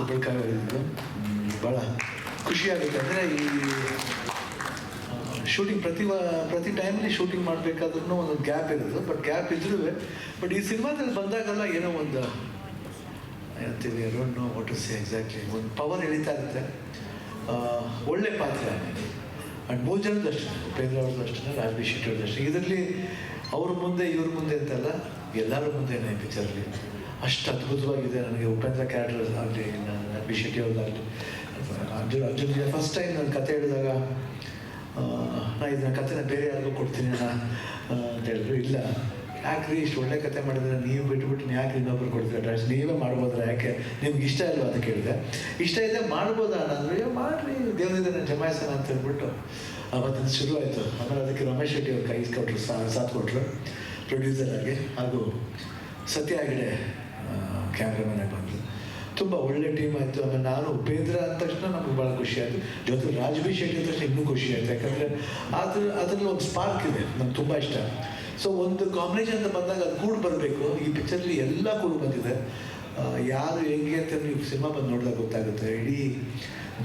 ಕುಂಬಳಕಾಯಿ ಭಾಳ ಖುಷಿಯಾಗುತ್ತೆ ಅಂದರೆ ಈ ಶೂಟಿಂಗ್ ಪ್ರತಿ ಪ್ರತಿ ಟೈಮಲ್ಲಿ ಶೂಟಿಂಗ್ ಮಾಡಬೇಕಾದ್ರೂ ಒಂದು ಗ್ಯಾಪ್ ಇರೋದು ಬಟ್ ಗ್ಯಾಪ್ ಇದ್ರೂ ಬಟ್ ಈ ಸಿನಿಮಾದಲ್ಲಿ ಬಂದಾಗೆಲ್ಲ ಏನೋ ಒಂದು, ಹೇಳ್ತೀವಿ ವಾಟ್ ಟು ಸೇ ಎಕ್ಸಾಕ್ಟ್ಲಿ ಒಂದು ಪವರ್ ಎಳಿತಾ ಇರುತ್ತೆ. ಒಳ್ಳೆ ಪಾತ್ರ ಆ್ಯಂಡ್ ಮೂರು ಅಷ್ಟೇ ಉಪೇಂದ್ರ ಅವ್ರದ್ದು ಅಷ್ಟೇ ರಾಜ್ಬಿ ಶೆಟ್ಟಿ ಅವ್ರದ್ದು ಅಷ್ಟೇ. ಇದರಲ್ಲಿ ಅವ್ರ ಮುಂದೆ, ಇವ್ರ ಮುಂದೆ ಅಂತಲ್ಲ, ಎಲ್ಲರ ಮುಂದೆನೇ ಪಿಕ್ಚರಲ್ಲಿ ಅಷ್ಟು ಅದ್ಭುತವಾಗಿದೆ ನನಗೆ ಉಪೇಂದ್ರ ಕ್ಯಾರೆಕ್ಟರ್ ಆಗಲಿ, ನಾನು ಶೆಟ್ಟಿ ಅವ್ರದ್ದಾಗಲಿ. ಅರ್ಜುನ್ ಅರ್ಜುನ್ ಫಸ್ಟ್ ಟೈಮ್ ನಾನು ಕತೆ ಹೇಳಿದಾಗ ನಾನು ಇದನ್ನ ಕತೆನ ಬೇರೆ ಯಾರಿಗೂ ಕೊಡ್ತೀನಿ ಅಂತ ಹೇಳಿದ್ರು, ಇಲ್ಲ. ಯಾಕ್ರಿ ಇಷ್ಟು ಒಳ್ಳೆ ಕತೆ ಮಾಡಿದ್ರೆ ನೀವು ಬಿಟ್ಬಿಟ್ಟು ಯಾಕೆ ಇನ್ನೊಬ್ರು ಕೊಡ್ತೀರ ಡ್ಯಾನ್ಸ್ ನೀವೇ ಮಾಡ್ಬೋದ್ರ ಯಾಕೆ? ನಿಮ್ಗೆ ಇಷ್ಟ ಇಲ್ವಾ ಅಂತ ಕೇಳಿದೆ. ಇಷ್ಟ ಇದೆ ಮಾಡ್ಬೋದಾ ಅಂದ್ರೆ "ಏ, ಮಾಡ್ರಿ ದೇವರಿದ್ದಾನೆ ಜಮಾಯಿಸೋಣ ಅಂತ ಹೇಳ್ಬಿಟ್ಟು ಅವತ್ತು ಶುರು ಆಯಿತು ಆಮೇಲೆ ಅದಕ್ಕೆ ರಮೇಶ್ ಶೆಟ್ಟಿ ಅವ್ರು ಕೈ ಕೊಟ್ಟರು ಸಾಥ್ ಕೊಟ್ಟರು ಪ್ರೊಡ್ಯೂಸರ್ ಆಗಿ. ಹಾಗೂ ಸತ್ಯ ಆಗಿದೆ ಕ್ಯಾಮ್ರಾಮನ್ ಆಗಿ ಬಂದರು. ತುಂಬ ಒಳ್ಳೆ ಟೀಮ್ ಆಯಿತು. ಆಮೇಲೆ ನಾನು ಉಪೇಂದ್ರ ಅಂದ ತಕ್ಷಣ ನಮ್ಗೆ ಭಾಳ ಖುಷಿ ಆಯಿತು. ಜೊತೆ ರಾಜ್ಬಿ ಶೆಟ್ಟಿ ಅಂದ ತಕ್ಷಣ ಇನ್ನೂ ಖುಷಿ ಆಯಿತು. ಯಾಕಂದರೆ ಅದ್ರ ಅದರಲ್ಲಿ ಒಂದು ಸ್ಪಾರ್ಕ್ ಇದೆ. ನಮ್ಗೆ ತುಂಬ ಇಷ್ಟ. ಸೊ ಒಂದು ಕಾಂಬಿನೇಷನ್ ಅಂತ ಬಂದಾಗ ಅದು ಕೂಡ ಬರಬೇಕು. ಈ ಪಿಕ್ಚರ್ಲಿ ಎಲ್ಲ ಕೂಡ ಬಂದಿದೆ. ಯಾರು ಹೆಂಗೆ ಅಂತ ನೀವು ಸಿನಿಮಾ ಬಂದು ನೋಡಿದಾಗ ಗೊತ್ತಾಗುತ್ತೆ. ಇಡೀ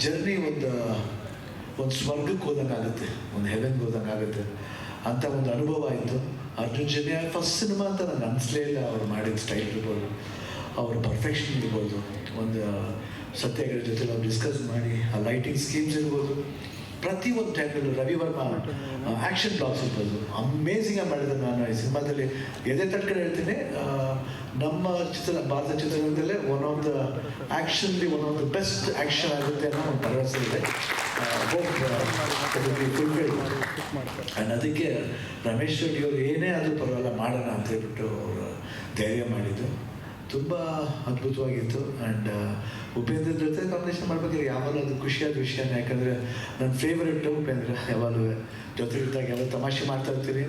ಜರ್ನಿ ಒಂದು ಒಂದು ಸ್ವರ್ಗಕ್ಕೆ ಹೋದಂಗೆ ಆಗುತ್ತೆ ಒಂದು ಹೆವೆನ್ಗೆ ಹೋದಂಗೆ ಆಗುತ್ತೆ ಅಂತ ಒಂದು ಅನುಭವ ಆಯಿತು. ಅರ್ಜುನ್ ಜನ್ಯ ಫಸ್ಟ್ ಸಿನಿಮಾ ಅಂತ ನನಗೆ ಅನಿಸ್ಲೇ ಇಲ್ಲ ಅವ್ರು ಮಾಡಿದ ಸ್ಟೈಲ್ ಇರ್ಬೋದು. ಅವ್ರ ಪರ್ಫೆಕ್ಷನ್ ಇರ್ಬೋದು. ಒಂದು ಸತ್ಯಗಳ ಜೊತೆ ನಾವು ಡಿಸ್ಕಸ್ ಮಾಡಿ, ಆ ಲೈಟಿಂಗ್ ಸ್ಕೀಮ್ಸ್ ಇರ್ಬೋದು. ಪ್ರತಿ ಒಂದು ಟೈಮಲ್ಲೂ ರವಿ ವರ್ಮ ಆ್ಯಕ್ಷನ್ ಬ್ಲಾಕ್ಸ್ ಇರ್ಬೋದು. ಅಮೇಝಿಂಗ್ ಆಗಿ ಮಾಡಿದ್ದಾರೆ ನಾನು ಈ ಸಿನಿಮಾದಲ್ಲಿ. ಎದೆ ತಟ್ಕಡೆ ಹೇಳ್ತೀನಿ ನಮ್ಮ ಚಿತ್ರ, ಭಾರತ ಚಿತ್ರರಂಗದಲ್ಲೇ one of the ಆ್ಯಕ್ಷನ್ಲಿ one of the best action ಆಗುತ್ತೆ ಅನ್ನೋ ಒಂದು ಭರವಸೆ ಇದೆ. ಆ್ಯಂಡ್ ಅದಕ್ಕೆ ರಮೇಶ್ ಶೆಟ್ಟಿ ಅವರು ಏನೇ ಆದರೂ ಪರವಾಗಿಲ್ಲ, ಮಾಡೋಣ ಅಂತ ಹೇಳ್ಬಿಟ್ಟು ಅವರು ಧೈರ್ಯ ಮಾಡಿದ್ದು ತುಂಬ ಅದ್ಭುತವಾಗಿತ್ತು. ಆ್ಯಂಡ್ ಉಪೇಂದ್ರ ಜೊತೆ ಕಾಂಬಿನೇಷನ್ ಮಾಡ್ಬೇಕಾದ್ರೆ ಯಾವಾಗಲೂ ಅದು ಖುಷಿಯಾದ ವಿಷಯನೇ ಯಾಕಂದರೆ ನನ್ನ ಫೇವ್ರೆಟ್ ಉಪೇಂದ್ರ, ಯಾವಾಗಲೂ ಜೊತೆ ಇದ್ದಾಗ ಎಲ್ಲ ತಮಾಷೆ ಮಾಡ್ತಾ ಇರ್ತೀವಿ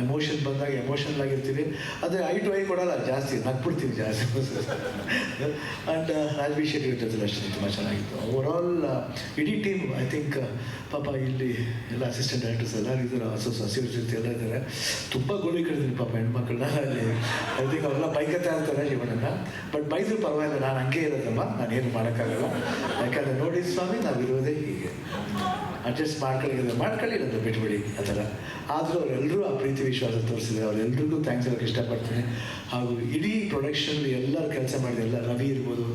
ಎಮೋಷನ್ ಬಂದಾಗ ಎಮೋಷನಲ್ ಆಗಿರ್ತೀವಿ ಆದರೆ ಐ ಟು ಐ ಕೊಡಲ್ಲ, ಜಾಸ್ತಿ ನಗ್ಬಿಡ್ತೀನಿ ಜಾಸ್ತಿ. ಆ್ಯಂಡ್ ಅವ್ರ ಜೊತೆ ಅಷ್ಟೇ ತುಂಬ ಚೆನ್ನಾಗಿತ್ತು. ಓವರ್ ಆಲ್ ಇಡೀ ಟೀಮ್ ಐ ಥಿಂಕ್ ಪಾಪ ಇಲ್ಲಿ ಎಲ್ಲ ಅಸಿಸ್ಟೆಂಟ್ ಡೈರೆಕ್ಟರ್ಸ್ ಎಲ್ಲರೂ ಇದ್ದಾರೆ ಜೊತೆ ಎಲ್ಲ ಇದ್ದಾರೆ. ತುಂಬ ಗೋಳಿ ಕಳೆದಿನಿ ಪಾಪ ಹೆಣ್ಮಕ್ಳನ್ನ. ಅಲ್ಲಿ ಐ ಥಿಂಕ್ ಅವರೆಲ್ಲ ಬೈಕತ್ತಾ ಅಂತಾರೆ ಜೀವನನ ಬಟ್ ಬೈದ್ರು ಪರವಾಗಿಲ್ಲ ನಾನು ಹಂಗೆ ಇರೋದಮ್ಮ. ನಾನು ಏನು ಮಾಡೋಕ್ಕಾಗಲ್ಲ. ಯಾಕಂದರೆ ನೋಡಿ ಸ್ವಾಮಿ ನಾವು ಇರೋದೇ ಹೀಗೆ. ಅಡ್ಜಸ್ಟ್ ಮಾಡ್ಕೊಳ್ಳಿ ಮಾಡ್ಕೊಳ್ಳಿ ಇರೋದು ಬಿಟ್ಬಿಡಿ ಆ ಥರ. ಆದರೂ ಅವರೆಲ್ಲರೂ ಆ ಪ್ರೀತಿ ವಿಶ್ವಾಸ ತೋರಿಸಿದ್ರು ಅವರೆಲ್ಲರಿಗೂ ಥ್ಯಾಂಕ್ಸ್ ಹೇಳೋಕ್ಕೆ ಇಷ್ಟಪಡ್ತೀನಿ. ಹಾಗೂ ಇಡೀ ಪ್ರೊಡಕ್ಷನ್ ಎಲ್ಲರೂ ಕೆಲಸ ಮಾಡಿದೆ ಎಲ್ಲ ರವಿ ಇರ್ಬೋದು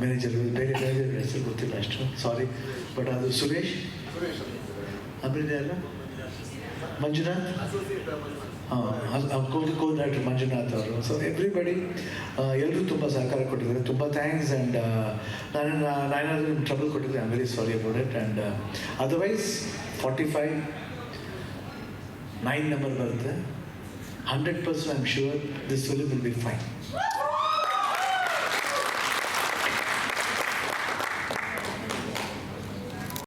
ಮ್ಯಾನೇಜರ್ ಬೇರೆ ಬೇರೆ ಹೆಸರು ಗೊತ್ತಿಲ್ಲ ಅಷ್ಟು. ಸಾರಿ ಬಟ್ ಅದು ಸುರೇಶ್. ಅಭಿನಯ ಅಲ್ಲ? ಮಂಜುನಾಥ್? ಹಾಂ ಕೋ ರೈಟರ್ ಮಂಜುನಾಥ್ ಅವರು. ಸೊ ಎವ್ರಿಬಡಿ ಎಲ್ಲರೂ ತುಂಬ ಸಹಕಾರ ಕೊಟ್ಟಿದ್ದಾರೆ. ತುಂಬ ಥ್ಯಾಂಕ್ಸ್ ಆ್ಯಂಡ್ ನಾನು ನಾನೇನಾದರೂ ನಿಮ್ಗೆ ಟ್ರಬಲ್ ಕೊಟ್ಟಿದ್ದೆ I very sorry about it and otherwise forty five nine number ಬರುತ್ತೆ. Hundred percent I am sure this will will be fine